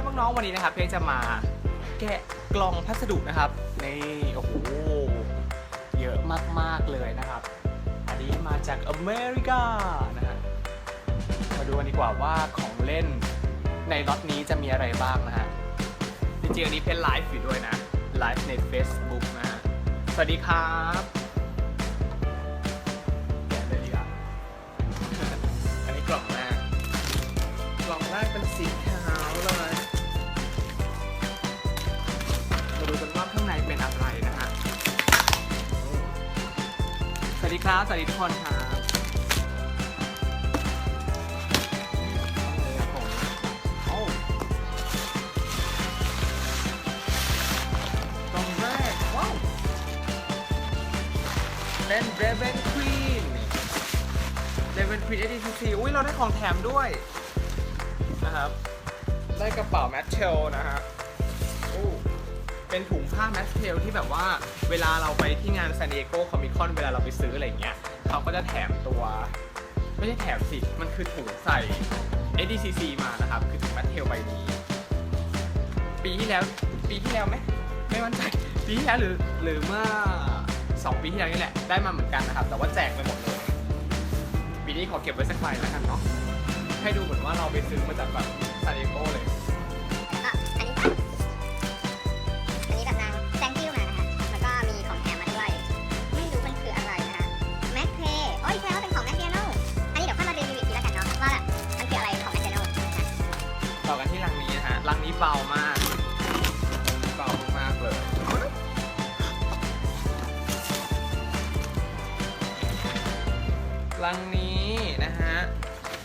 ครับน้องๆวันนี้นะครับเพียงจะมาแกะกล่องพัสดุนะครับนี่โอ้โหเยอะมากๆเลยนะครับ อันนี้มาจากอเมริกานะฮะมาดูกันดีกว่าว่าของเล่นในล็อตนี้จะมีอะไรบ้างนะฮะจริงๆอันนี้เป็นไลฟ์อยู่ด้วยนะไลฟ์ใน Facebook นะฮะสวัสดีครับ ครับ สวัสดีทุกคนครับโอ้กล่องแรก ว้าวเป็น Raven Queen Raven Queen ADCC อุ้ยเราได้ของแถมด้วย นะครับ ได้กระเป๋าแมทเทลนะฮะ เป็นถุงผ้าแมทเทลที่แบบว่าเวลาเราไปที่งานซานดิเอโกคอมิคอนเวลาเราไปซื้ออะไรอย่างเงี้ยเขาก็จะแถมตัว ไม่ใช่แถมสิ มันคือถุงใส่ ADCC มานะครับ คือถุงแมทเทลใบนี้ ปีที่แล้วปีที่แล้วไหมไม่มั่นใจปีที่แล้วหรือหรือเมื่อ 2 ปีที่แล้วนี่แหละได้มาเหมือนกันนะครับ แต่ว่าแจกไปหมดเลยปีนี้ขอเก็บไว้สักใบแล้วกันเนาะให้ดูเหมือนว่าเราไปซื้อมาจากแบบซานดิเอโกเลย เบามาก เบามากๆเลยรังนี้นะฮะ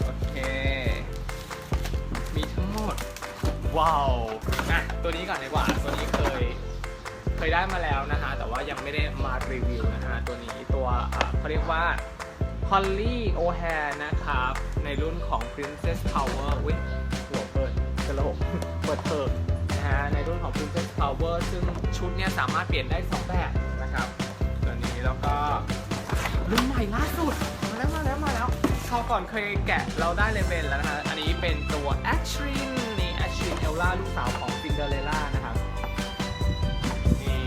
โอเค มีทั้งหมด ว้าวอะตัวนี้ก่อนดีกว่า ตัวนี้เคย เคยได้มาแล้วนะฮะ แต่ว่ายังไม่ได้มารีวิวนะฮะ ตัวนี้ตัวอะเขาเรียกว่า Holly O'Hare นะครับ ในรุ่นของ Princess Power อุ้ยหัวเปิดกระ โหลกเปิดเถิกนะฮะในรุ่นของ Princess Power ซึ่งชุดเนี้ยสามารถเปลี่ยนได้ 2 แบบนะครับตัวนี้แล้วก็รุ่นใหม่ล่าสุด มาแล้วมาแล้วมาแล้วคราวก่อนเคยแกะเราได้เลเวนแล้วนะฮะอันนี้เป็นตัว a s h r i n นี่ a s h r i n เอลล่าลูกสาวของ Cinderella นะครับนี่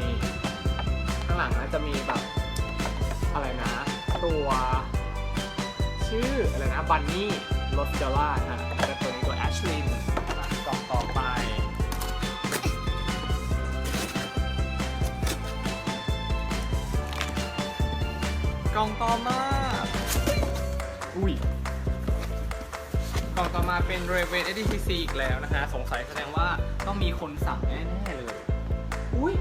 ข้างหลังนะจะมีแบบอะไรนะ ตัว ชื่ออะไรนะบันนี่รสเจล่านะ กล่องต่อมา อุ้ย กล่องต่อมาเป็น Raven ADPC อีกแล้วนะฮะสงสัยแสดงว่าต้องมีคนสั่งแน่ๆเลย อุ้ย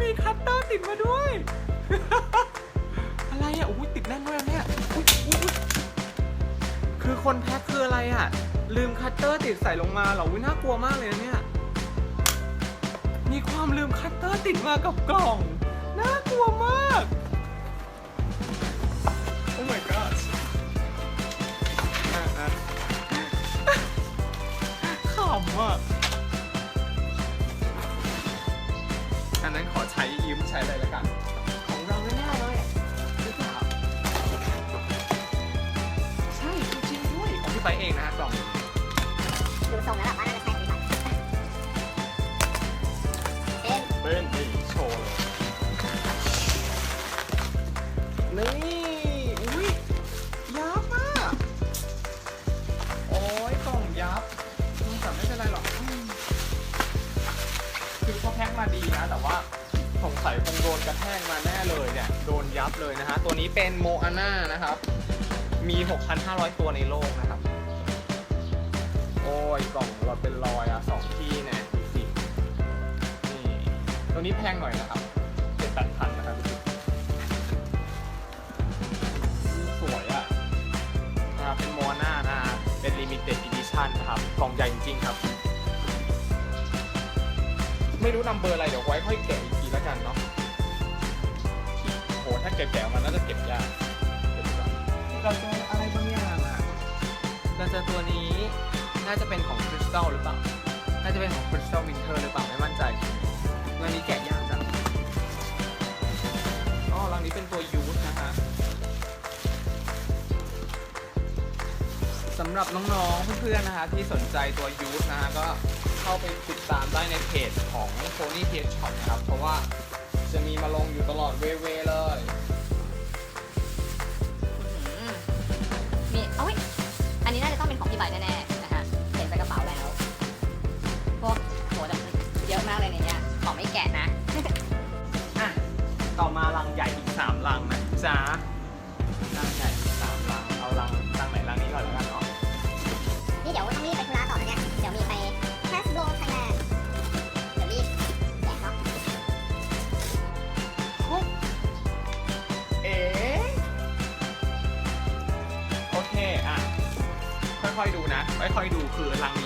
มีคัตเตอร์ติดมาด้วย อะไรอะอุ้ยติดแน่นด้วยอันเนี่ยอุ๊ยอุ๊ยอุ๊ยคือคนแพ็คคืออะไรอะ ลืมคัตเตอร์ติดใส่ลงมาเหรออุ้ยน่ากลัวมากเลยนะเนี่ย มีความลืมคัตเตอร์ติดมากับกล่อง น่ากลัวมากโอ้ my god อะอะขำอะ อันนั้นขอใช้ยืมใช้เลยแล้วกัน ของเราแน่ๆเลยหรือเปล่าใช่จริงๆด้วยของพี่ไปเองนะฮะกล่อง ดูทรงแล้วแบบว่า นี่อุ้ยยับอะโอ้ยกล่องยับแต่ไม่เป็นไรหรอกอืมคือเขาแพ็คมาดีนะ แต่ว่าสงสัยคงโดนกระแทกมาแน่เลยเนี่ยโดนยับเลยนะฮะ ตัวนี้เป็นโมอาน่านะครับ มี 6,500 ตัวในโลกนะครับ โอ้ยกล่องเราเป็นรอยอะสองที่เนี่ยดูสินี่ตัวนี้แพงหน่อยนะครับเจ็ดแปดพัน นะครับ เป็นโมนานะฮะเป็น limited edition นะครับกล่องใหญ่จริงๆครับ ไม่รู้นำเบอร์อะไรเดี๋ยวไว้ค่อยแกะอีกทีแล้วกันเนาะโหถ้าแกะๆออกมันน่าจะเก็บยากเดี๋ยวดูก่อนเราเจออะไรบางอย่างอะเราเจอตัวนี้น่าจะเป็นของคริสตัลหรือเปล่า น่าจะเป็นของคริสตัลวินเทอร์หรือเปล่า ไม่มั่นใจ เรื่องนี้แกะยากจังอ๋อรังนี้เป็นตัวยู สำหรับน้องๆ เพื่อนๆ นะคะที่สนใจตัวยูทนะฮะก็เข้าไปติดตามได้ในเพจของ Sony p s Shop นะครับ เพราะว่าจะมีมาลงอยู่ตลอดเว่ยๆเลยมีเอ้ยอันนี้น่าจะต้องเป็นของพี่ใบแน่ๆ คืออลัง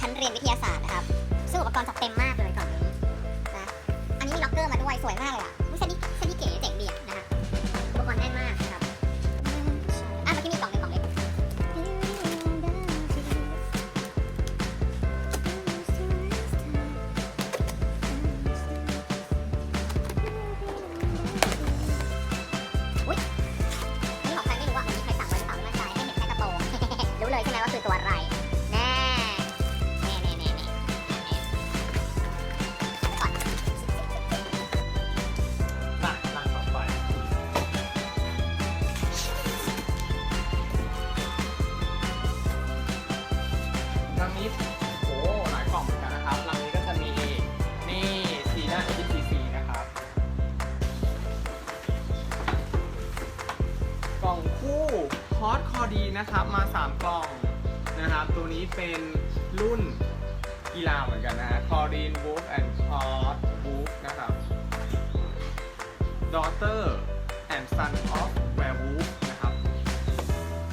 ชั้นเรียนวิทยาศาสตร์นะครับซึ่งอุปกรณ์จัดเต็มมากเลยกล่องนี้นะอันนี้มีล็อกเกอร์มาด้วยสวยมากเลยอะ พอดีนะครับมา 3 กล่องนะครับ ตัวนี้เป็นรุ่นกีฬาเหมือนกันนะฮะคอรีนบูฟแอนด์คอร์สบู๊ฟนะครับดอเตอร์แอนด์ซันออฟแวร์บู๊ฟนะครับ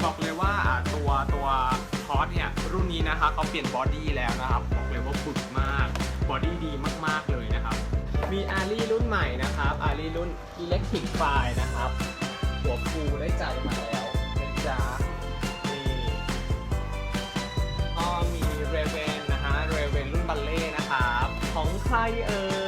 บอกเลยว่าตัวตัวคอร์สเนี่ย รุ่นนี้นะครับเขาเปลี่ยนบอดี้แล้วนะครับ บอกเลยว่าฝึกมาก บอดี้ดีมาก ๆ เลยนะครับ มีอารีรุ่นใหม่นะครับอารีรุ่นอิเล็กทริกไฟนะครับ หัวฟูได้ใจมาแล้ว จ๊ะนี่ก็มีเรเวนนะฮะเรเวนรุ่นบัลเล่นะครับของใครเอ่ย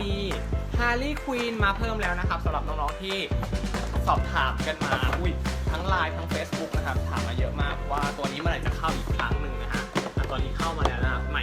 มีฮาร์ลี่ควีนมาเพิ่มแล้วนะครับสำหรับน้องๆที่สอบถามกันมาอุ้ยทั้งไลน์ทั้ง Facebook นะครับ ถามมาเยอะมากว่าตัวนี้เมื่อไหร่จะเข้าอีกครั้งหนึ่งนะฮะอะตอนนี้เข้ามาแล้วนะครับใหม่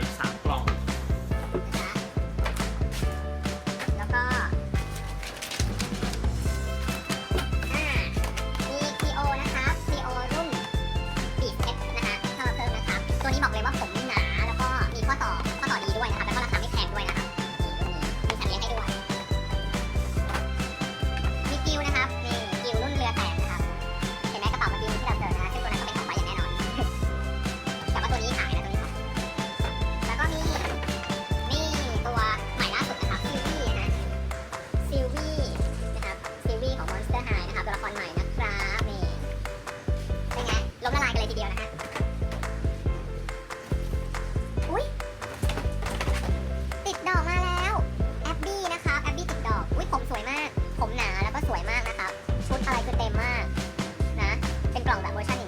เป็นกล่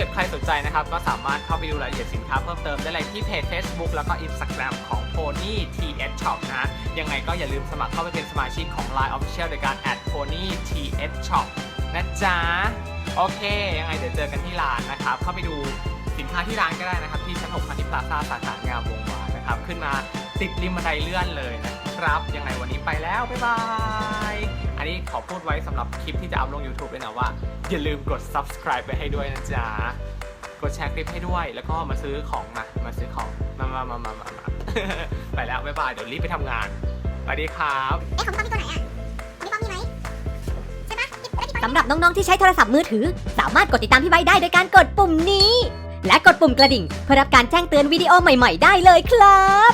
กิดใครสนใจนะครับ ก็สามารถเข้าไปดูรายละเอียดสินค้าเพิ่มเติมได้เลยที่เพจ Facebook แล้วก็ Instagram ของ Pony TH Shop นะ ยังไงก็อย่าลืมสมัครเข้าไปเป็นสมาชิกของ Line Official โดยการ add Pony TH Shop นะจ๊ะ โอเค ยังไงเดี๋ยวเจอกันที่ร้านนะครับ เข้าไปดูสินค้าที่ร้านก็ได้นะครับ ที่ชั้น6พันธิพลาซ่าสาขางามวงวานนะครับ ขึ้นมาติดริมบันไดเลื่อนเลยนะครับ ยังไงวันนี้ไปแล้ว บ๊ายบาย อันนี้ขอพูดไว้สำหรับคลิปที่จะอัพลง YouTube ด้วยนะว่า อย่าลืมกด subscribe ไปให้ด้วยนะจ๊ะ กดแชร์คลิปให้ด้วย แล้วก็มาซื้อของมา มาซื้อของ มามามามามามา ไปแล้วบ๊ายบาย เดี๋ยวรีบไปทำงาน สวัสดีครับ เอ๊ะของพี่ป้อมมีตัวไหนอะพี่ป้อมมีไหมใช่ปะพี่เอ้ยพี่ป้อม สำหรับน้อง ๆ ที่ใช้โทรศัพท์มือถือ สามารถกดติดตามพี่ไบค์ได้โดยการกดปุ่มนี้ และกดปุ่มกระดิ่ง เพื่อรับการแจ้งเตือนวิดีโอใหม่ ๆ ได้เลยครับ